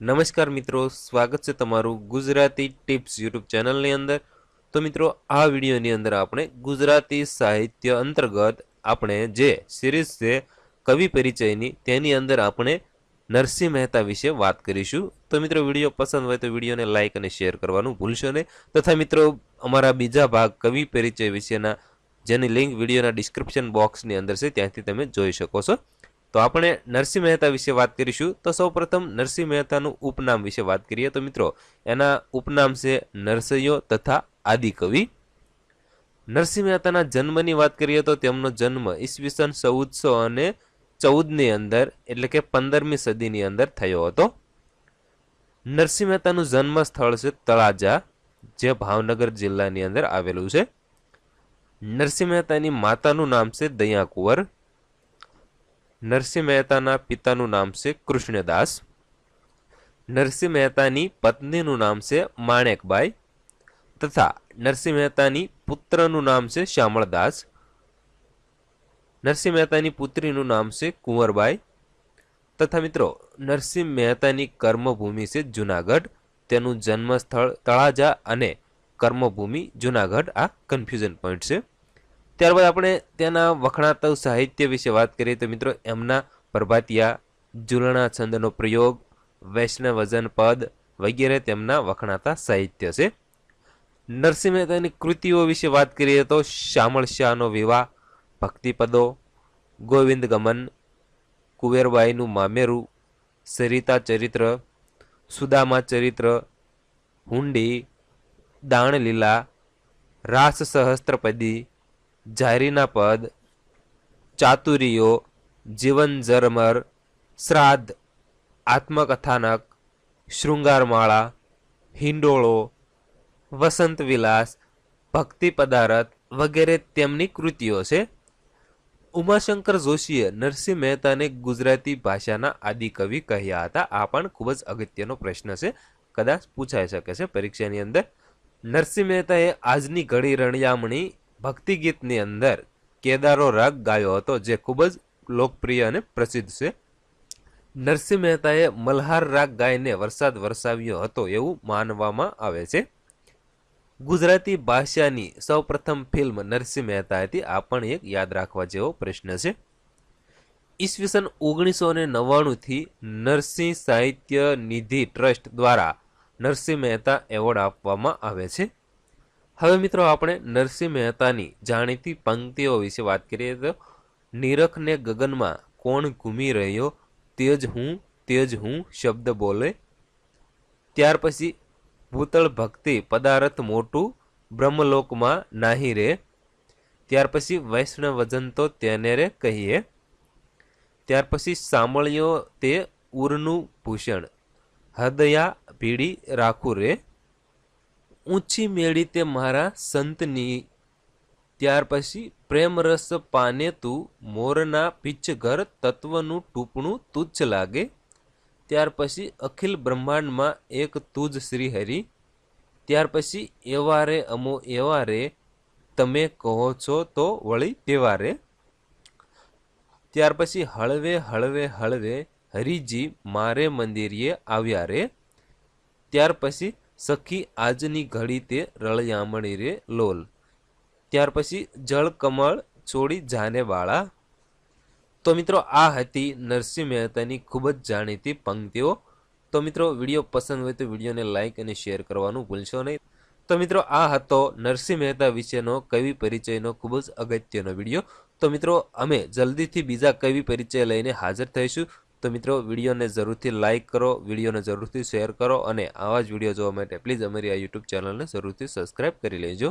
નમસ્કાર મિત્રો, સ્વાગત છે તમારું ગુજરાતી ટિપ્સ યુટ્યુબ ચેનલની અંદર. તો મિત્રો, આ વિડીયોની અંદર આપણે ગુજરાતી સાહિત્ય અંતર્ગત આપણે જે સિરીઝ છે, કવિ પરિચયની, તેની અંદર આપણે નરસિંહ મહેતા વિશે વાત કરીશું. તો મિત્રો, વીડિયો પસંદ હોય તો વિડીયોને લાઇક અને શેર કરવાનું ભૂલશો નહીં. તથા મિત્રો, અમારા બીજા ભાગ કવિ પરિચય વિશેના, જેની લિંક વિડીયોના ડિસ્ક્રિપ્શન બોક્સની અંદર છે, ત્યાંથી તમે જોઈ શકો છો. તો આપણે નરસિંહ મહેતા વિશે વાત કરીશું. તો સૌપ્રથમ નરસિંહ મહેતાનું ઉપનામ વિશે વાત કરીએ. તો મિત્રો, એના ઉપનામ છે નરસૈયો તથા આદિકવિ. નરસિંહ મહેતાના જન્મની વાત કરીએ તો તેમનો જન્મ ઈસવીસન ચૌદસો અને ચૌદની અંદર, એટલે કે પંદરમી સદીની અંદર થયો હતો. નરસિંહ મહેતાનું જન્મ સ્થળ છે તળાજા, જે ભાવનગર જિલ્લાની અંદર આવેલું છે. નરસિંહ મહેતાની માતાનું નામ છે દયાકુંવર. નરસિંહ મહેતાના પિતાનું નામ છે કૃષ્ણદાસ. નરસિંહ મહેતાની પત્નીનું નામ છે માણેકબાઈ તથા નરસિંહ મહેતાની પુત્રનું નામ છે શ્યામળદાસ. નરસિંહ મહેતાની પુત્રીનું નામ છે કુંવરબાઈ તથા મિત્રો નરસિંહ મહેતાની કર્મભૂમિ છે જુનાગઢ. તેનું જન્મસ્થળ તળાજા અને કર્મભૂમિ જુનાગઢ. આ કન્ફ્યુઝન પોઈન્ટ છે. ત્યારબાદ આપણે તેના વખણાતવ સાહિત્ય વિશે વાત કરીએ તો મિત્રો, એમના પ્રભાતિયા ઝૂલણા છંદનો પ્રયોગ વૈષ્ણવજન પદ વગેરે તેમના વખણાતા સાહિત્ય છે. નરસિંહ મહેતાની કૃતિઓ વિશે વાત કરીએ તો શ્યામળ શાહનો વિવાહ, ભક્તિપદો, ગોવિંદ ગમન, કુવેરબાઈનું મામેરું, સરિતા ચરિત્ર, સુદામા ચરિત્ર, હુંડી, દાણલીલા, રાસ સહસ્ત્રપદી જારીના પદ, ચાતુરીઓ, જીવન જરમર શ્રાદ્ધ, આત્મકથાનક, શૃંગારમાળા, હિંડોળો, વસંત વિલાસ, ભક્તિ પદારથ વગેરે તેમની કૃતિઓ છે. ઉમાશંકર જોશીએ નરસિંહ મહેતાને ગુજરાતી ભાષાના આદિકવિ કહ્યા હતા. આ પણ ખૂબ જ અગત્યનો પ્રશ્ન છે. કદાચ પૂછાઈ શકે છે પરીક્ષાની અંદર. નરસિંહ મહેતાએ આજની ઘડી રણિયામણી ભક્તિ ગીતની અંદર કેદારો રાગ ગાયો હતો, જે ખૂબ જ લોકપ્રિય અને પ્રસિદ્ધ છે. નરસિંહ મહેતાએ મલ્હાર રાગ ગાઈને વરસાદ વરસાવ્યો હતો એવું માનવામાં આવે છે. ગુજરાતી ભાષાની સૌપ્રથમ ફિલ્મ નરસિંહ મહેતા હતી, આ પણ એક યાદ રાખવા જેવો પ્રશ્ન છે. ઈસવીસન ઓગણીસો ને નવ્વાણુંથી નરસિંહ સાહિત્ય નિધિ ટ્રસ્ટ દ્વારા નરસિંહ મહેતા એવોર્ડ આપવામાં આવે છે. હવે મિત્રો આપણે નરસિંહ મહેતાની જાણીતી પંક્તિઓ વિશે વાત કરીએ તો નિરખને ગગનમાં કોણ ઘૂમી રહ્યો? તેજ હું તેજ હું શબ્દ બોલે. ત્યાર પછી ભૂતળ ભક્તિ પદાર્થ મોટું બ્રહ્મલોકમાં નાહી રે. ત્યાર પછી વૈષ્ણવજન તો તેને રે કહીએ. ત્યાર પછી સાંભળ્યો તે ઉરનું ભૂષણ. હૃદયા ભીડી રાખું રે. ઊંચી મેળી તે મારા સંતની. ત્યાર પછી પ્રેમરસ પાને તું મોરના ઘર તત્વનું ટૂંપણું તુચ્છ લાગે. ત્યાર પછી અખિલ બ્રહ્માંડમાં એક તુજ શ્રી હરિ ત્યાર પછી એવા રે અમો એવા રે તમે કહો છો તો વળી તેવા રે ત્યાર પછી હળવે હળવે હળવે હરિજી મારે મંદિરે આવ્યા રે. ત્યાર પછી સખી આજની ઘડી તે રળિયામણી રે લોલ. ત્યાર પછી જળ કમળ છોડી જાને વાળા. તો મિત્રો, આ હતી નરસિંહ મહેતાની ખૂબ જ જાણીતી પંક્તિઓ. તો મિત્રો, વીડિયો પસંદ હોય તો વિડીયોને લાઇક અને શેર કરવાનું ભૂલશો નહીં. તો મિત્રો, આ હતો નરસિંહ મહેતા વિશેનો કવિ પરિચયનો ખૂબ જ અગત્યનો વીડિયો. તો મિત્રો, અમે જલ્દીથી બીજા કવિ પરિચય લઈને હાજર થઈશું. તો મિત્રો, વિડીયોને જરૂરથી લાઇક કરો, વિડીયોને જરૂરથી શેર કરો અને આવા જ વીડિયો જોવા માટે પ્લીઝ અમારી આ યુટ્યુબ ચેનલને જરૂરથી સબસ્ક્રાઈબ કરી લેજો.